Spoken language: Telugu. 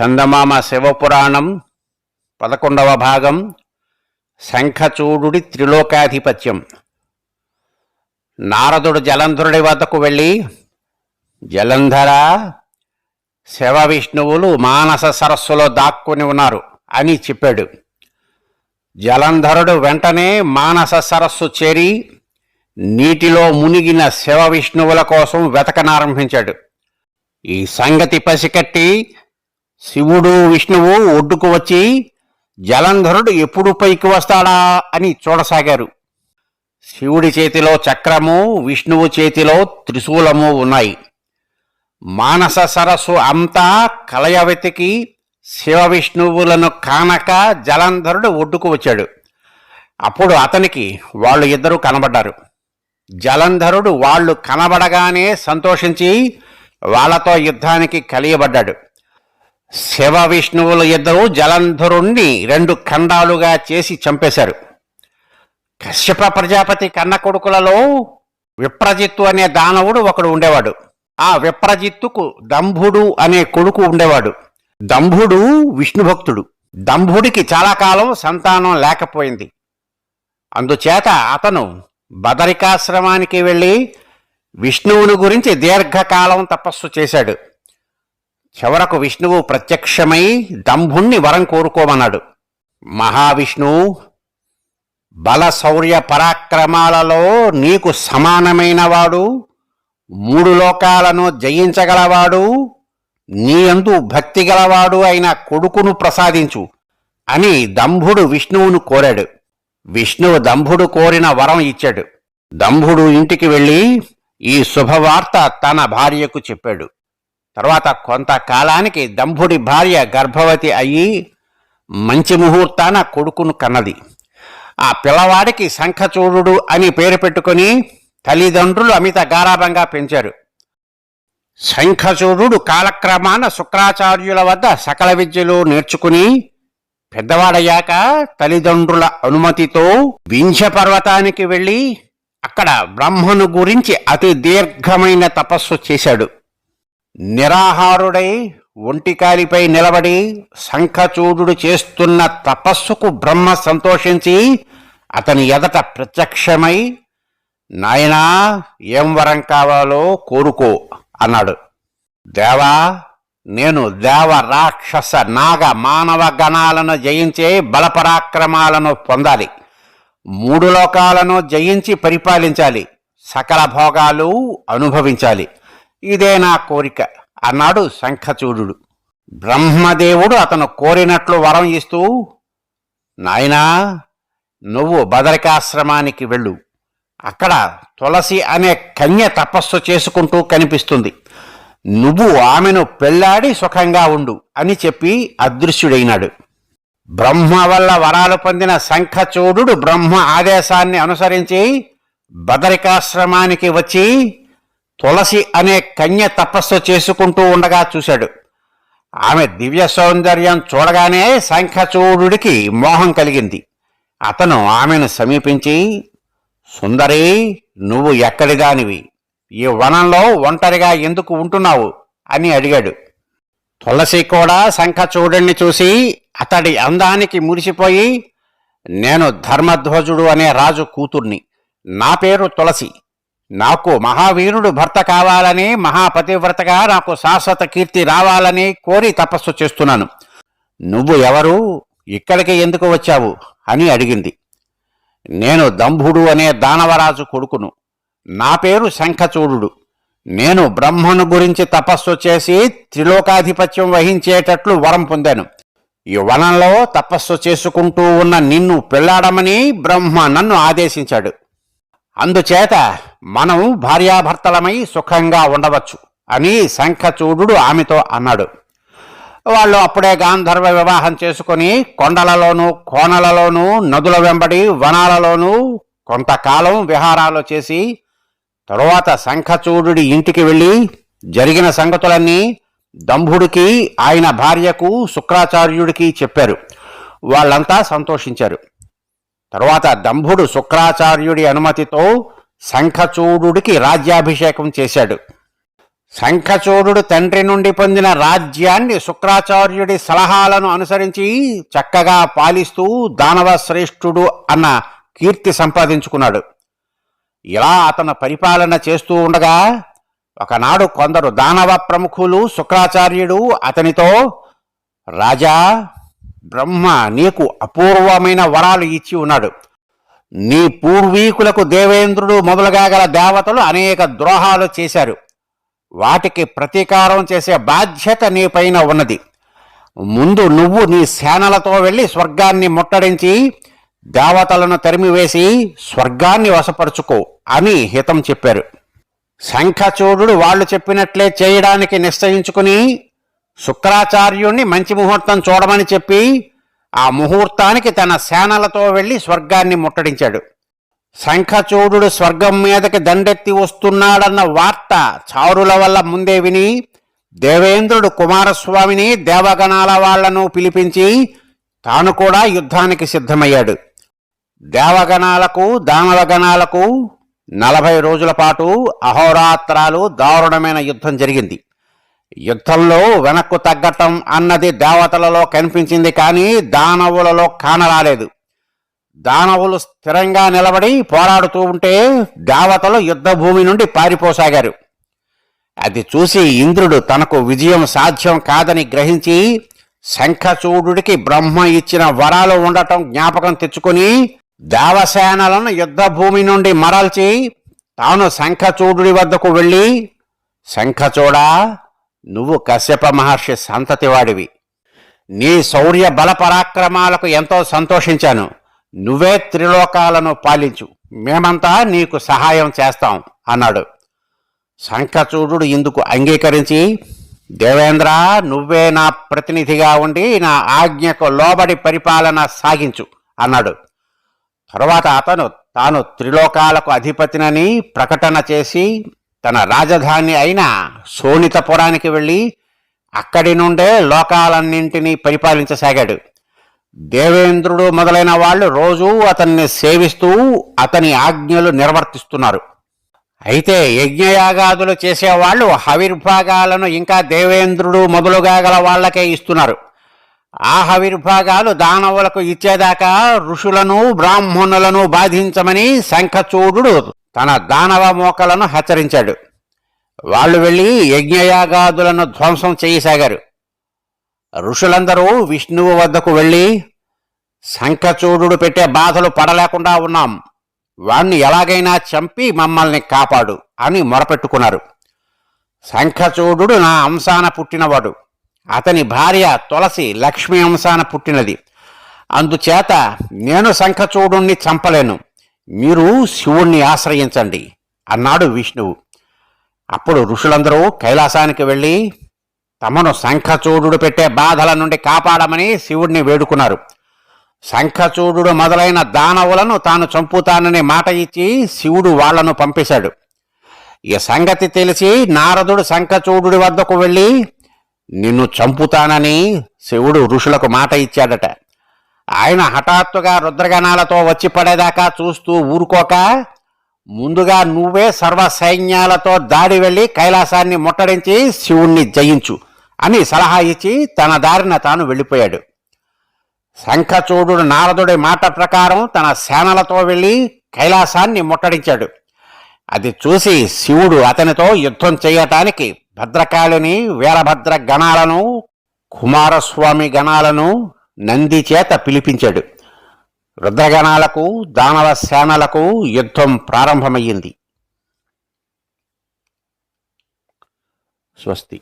చందమామ శివపురాణం పదకొండవ భాగం శంఖచూడుడి త్రిలోకాధిపత్యం. నారదుడు జలంధరుడి వద్దకు వెళ్ళి జలంధర శివ విష్ణువులు మానస సరస్సులో దాక్కుని ఉన్నారు అని చెప్పాడు. జలంధరుడు వెంటనే మానస సరస్సు చేరి నీటిలో మునిగిన శివ విష్ణువుల కోసం వెతకనారంభించాడు. ఈ సంగతి పసికట్టి శివుడు విష్ణువు ఒడ్డుకు వచ్చి జలంధరుడు ఎప్పుడు పైకి వస్తాడా? అని చూడసాగారు. శివుడి చేతిలో చక్రము విష్ణువు చేతిలో త్రిశూలము ఉన్నాయి. మానస సరస్సు అంతా కలయ వెతికి శివ విష్ణువులను కానక జలంధరుడు ఒడ్డుకు వచ్చాడు. అప్పుడు అతనికి వాళ్ళు ఇద్దరు కనబడ్డారు. జలంధరుడు వాళ్ళు కనబడగానే సంతోషించి వాళ్ళతో యుద్ధానికి కలియబడ్డాడు. శివ విష్ణువులు ఇద్దరు జలంధరుణ్ణి రెండు ఖండాలుగా చేసి చంపేశారు. కశ్యప ప్రజాపతి కన్న కొడుకులలో విప్రజిత్తు అనే దానవుడు ఒకడు ఉండేవాడు. ఆ విప్రజిత్తుకు దంభుడు అనే కొడుకు ఉండేవాడు. దంభుడు విష్ణుభక్తుడు దంభుడికి చాలా కాలం సంతానం లేకపోయింది. అందుచేత అతను బదరికాశ్రమానికి వెళ్ళి విష్ణువుని గురించి దీర్ఘకాలం తపస్సు చేశాడు. చివరకు విష్ణువు ప్రత్యక్షమై దంభుణ్ణి వరం కోరుకోమన్నాడు. మహావిష్ణువు బల శౌర్య పరాక్రమాలలో నీకు సమానమైనవాడు మూడు లోకాలను జయించగలవాడు నీయందు భక్తి గలవాడు అయిన కొడుకును ప్రసాదించు అని దంభుడు విష్ణువును కోరాడు. విష్ణువు దంభుడు కోరిన వరం ఇచ్చాడు. దంభుడు ఇంటికి వెళ్ళి ఈ శుభవార్త తన భార్యకు చెప్పాడు. తర్వాత కొంతకాలానికి దంభుడి భార్య గర్భవతి అయ్యి మంచి ముహూర్తాన కొడుకును కన్నది. ఆ పిల్లవాడికి శంఖచూడు అని పేరు పెట్టుకొని తల్లిదండ్రులు అమిత గారాభంగా పెంచారు. శంఖచూడు కాలక్రమాన శుక్రాచార్యుల వద్ద సకల విద్యలు నేర్చుకుని పెద్దవాడయ్యాక తల్లిదండ్రుల అనుమతితో వింధ్య పర్వతానికి వెళ్ళి అక్కడ బ్రహ్మను గురించి అతి దీర్ఘమైన తపస్సు చేశాడు. నిరాహారుడై ఒంటికాలిపై నిలబడి శంఖచూడు చేస్తున్న తపస్సుకు బ్రహ్మ సంతోషించి అతని ఎదట ప్రత్యక్షమై నాయనా ఏం వరం కావాలో కోరుకో అన్నాడు. దేవా నేను దేవ రాక్షస నాగ మానవ గణాలను జయించే బలపరాక్రమాలను పొందాలి. మూడు లోకాలను జయించి పరిపాలించాలి. సకల భోగాలు అనుభవించాలి. ఇదే నా కోరిక. అన్నాడు శంఖచూడు బ్రహ్మదేవుడు అతను కోరినట్లు వరం ఇస్తూ నాయనా నువ్వు బదరికాశ్రమానికి వెళ్ళు. అక్కడ తులసి అనే కన్య తపస్సు చేసుకుంటూ కనిపిస్తుంది. నువ్వు ఆమెను పెళ్ళాడి సుఖంగా ఉండు అని చెప్పి అదృశ్యుడైనాడు. బ్రహ్మ వల్ల వరాలు పొందిన శంఖచూడు బ్రహ్మ ఆదేశాన్ని అనుసరించి బదరికాశ్రమానికి వచ్చి తులసి అనే కన్య తపస్సు చేసుకుంటూ ఉండగా చూశాడు. ఆమె దివ్య సౌందర్యం చూడగానే శంఖచూడుడికి మోహం కలిగింది. అతను ఆమెను సమీపించి సుందరి నువ్వు ఎక్కడిదానివి ఈ వనంలో ఒంటరిగా ఎందుకు ఉంటున్నావు? అని అడిగాడు. తులసి కూడా శంఖచూడుణ్ణి చూసి అతడి అందానికి మురిసిపోయి నేను ధర్మధ్వజుడు అనే రాజు కూతుర్ని. నా పేరు తులసి. నాకు మహావీరుడు భర్త కావాలని మహాపతివ్రతగా నాకు శాశ్వత కీర్తి రావాలని కోరి తపస్సు చేస్తున్నాను. నువ్వు ఎవరు? ఇక్కడికి ఎందుకు వచ్చావు? అని అడిగింది. నేను దంభుడు అనే దానవరాజు కొడుకును. నా పేరు శంఖచూడు నేను బ్రహ్మను గురించి తపస్సు చేసి త్రిలోకాధిపత్యం వహించేటట్లు వరం పొందాను. ఈ వనంలో తపస్సు చేసుకుంటూ ఉన్న నిన్ను పెళ్ళాడమని బ్రహ్మ నన్ను ఆదేశించాడు. అందుచేత మనం భార్యాభర్తలమై సుఖంగా ఉండవచ్చు అని శంఖచూడు ఆమెతో అన్నాడు. వాళ్ళు అప్పుడే గాంధర్వ వివాహం చేసుకుని కొండలలోనూ కోనలలోనూ నదుల వెంబడి వనాలలోనూ కొంతకాలం విహారాలు చేసి తరువాత శంఖచూడు ఇంటికి వెళ్ళి జరిగిన సంగతులన్నీ దంభుడికి ఆయన భార్యకు శుక్రాచార్యుడికి చెప్పారు. వాళ్ళంతా సంతోషించారు. తరువాత దంభుడు శుక్రాచార్యుడి అనుమతితో శంఖచూడుడికి రాజ్యాభిషేకం చేశాడు. శంఖచూడు తండ్రి నుండి పొందిన రాజ్యాన్ని శుక్రాచార్యుడి సలహాలను అనుసరించి చక్కగా పాలిస్తూ దానవ శ్రేష్ఠుడు అన్న కీర్తి సంపాదించుకున్నాడు. ఇలా అతను పరిపాలన చేస్తూ ఉండగా ఒకనాడు కొందరు దానవ ప్రముఖులు శుక్రాచార్యుడు అతనితో రాజా బ్రహ్మ నీకు అపూర్వమైన వరాలు ఇచ్చి ఉన్నాడు. నీ పూర్వీకులకు దేవేంద్రుడు మొదలుగా గల దేవతలు అనేక ద్రోహాలు చేశారు. వాటికి ప్రతీకారం చేసే బాధ్యత నీపైన ఉన్నది. ముందు నువ్వు నీ సేనలతో వెళ్ళి స్వర్గాన్ని ముట్టడించి దేవతలను తరిమివేసి స్వర్గాన్ని వశపరుచుకో అని హితం చెప్పారు. శంఖచూడు వాళ్ళు చెప్పినట్లే చేయడానికి నిశ్చయించుకుని శుక్రాచార్యుణ్ణి మంచి ముహూర్తం చూడమని చెప్పి ఆ ముహూర్తానికి తన సేనలతో వెళ్ళి స్వర్గాన్ని ముట్టడించాడు. శంఖచూడు స్వర్గం మీదకి దండెత్తి వస్తున్నాడన్న వార్త చారుల వల్ల ముందే విని దేవేంద్రుడు కుమారస్వామిని దేవగణాల వాళ్ళను పిలిపించి తాను కూడా యుద్ధానికి సిద్ధమయ్యాడు. దేవగణాలకు దానవగణాలకు నలభై రోజుల పాటు అహోరాత్రాలు దారుణమైన యుద్ధం జరిగింది. యుద్ధంలో వెనక్కు తగ్గటం అన్నది దేవతలలో కనిపించింది కానీ దానవులలో కానరాలేదు. దానవులు స్థిరంగా నిలబడి పోరాడుతూ ఉంటే దేవతలు యుద్ధ భూమి నుండి పారిపోసాగారు. అది చూసి ఇంద్రుడు తనకు విజయం సాధ్యం కాదని గ్రహించి శంఖచూడుడికి బ్రహ్మ ఇచ్చిన వరాలు ఉండటం జ్ఞాపకం తెచ్చుకొని దేవసేనలను యుద్ధ భూమి నుండి మరల్చి తాను శంఖచూడుడి వద్దకు వెళ్ళి శంఖచూడా నువ్వు కశ్యప మహర్షి సంతతివాడివి. నీ శౌర్య బల పరాక్రమాలకు ఎంతో సంతోషించాను. నువ్వే త్రిలోకాలను పాలించు. మేమంతా నీకు సహాయం చేస్తాం అన్నాడు. శంఖచూడు ఇందుకు అంగీకరించి దేవేంద్ర నువ్వే నా ప్రతినిధిగా ఉండి నా ఆజ్ఞకు లోబడి పరిపాలన సాగించు అన్నాడు. తరువాత అతను తాను త్రిలోకాలకు అధిపతినని ప్రకటన చేసి తన రాజధాని అయిన సోనితపురానికి వెళ్ళి అక్కడి నుండే లోకాలన్నింటినీ పరిపాలించసాగాడు. దేవేంద్రుడు మొదలైన వాళ్ళు రోజూ అతన్ని సేవిస్తూ అతని ఆజ్ఞలు నిర్వర్తిస్తున్నారు. అయితే యజ్ఞయాగాదులు చేసేవాళ్ళు హవిర్భాగాలను ఇంకా దేవేంద్రుడు మొదలుగా గల వాళ్ళకే ఇస్తున్నారు. ఆ హవిర్భాగాలు దానవులకు ఇచ్చేదాకా ఋషులను బ్రాహ్మణులను బాధించమని శంఖచూడు తన దానవ మోకలను హెచ్చరించాడు. వాళ్ళు వెళ్ళి యజ్ఞయాగాదులను ధ్వంసం చేయసాగారు. ఋషులందరూ విష్ణువు వద్దకు వెళ్ళి శంఖచూడు పెట్టే బాధలు పడలేకుండా ఉన్నాం. వాణ్ణి ఎలాగైనా చంపి మమ్మల్ని కాపాడు అని మొరపెట్టుకున్నారు. శంఖచూడు నా అంశాన పుట్టినవాడు. అతని భార్య తులసి లక్ష్మీ అంశాన పుట్టినది. అందుచేత నేను శంఖచూడుణ్ణి చంపలేను. మీరు శివుణ్ణి ఆశ్రయించండి అన్నాడు విష్ణువు. అప్పుడు ఋషులందరూ కైలాసానికి వెళ్ళి తమను శంఖచూడు పెట్టే బాధల నుండి కాపాడమని శివుణ్ణి వేడుకున్నారు. శంఖచూడు మొదలైన దానవులను తాను చంపుతానని మాట ఇచ్చి శివుడు వాళ్ళను పంపేశాడు. ఈ సంగతి తెలిసి నారదుడు శంఖచూడు వద్దకు వెళ్ళి నిన్ను చంపుతానని శివుడు ఋషులకు మాట ఇచ్చాడట. ఆయన హఠాత్తుగా రుద్రగణాలతో వచ్చి పడేదాకా చూస్తూ ఊరుకోక ముందుగా నువ్వే సర్వ సైన్యాలతో దాడి వెళ్ళి కైలాసాన్ని ముట్టడించి శివుణ్ణి జయించు అని సలహా ఇచ్చి తన దారిన తాను వెళ్ళిపోయాడు. శంఖచూడు నారదుడి మాట ప్రకారం తన సేనలతో వెళ్ళి కైలాసాన్ని ముట్టడించాడు. అది చూసి శివుడు అతనితో యుద్ధం చేయటానికి భద్రకాళిని వీరభద్ర గణాలను కుమారస్వామి గణాలను నంది చేత పిలిపించాడు. రుద్రగణాలకు దానవ సేనలకు యుద్ధం ప్రారంభమయ్యింది. స్వస్తి.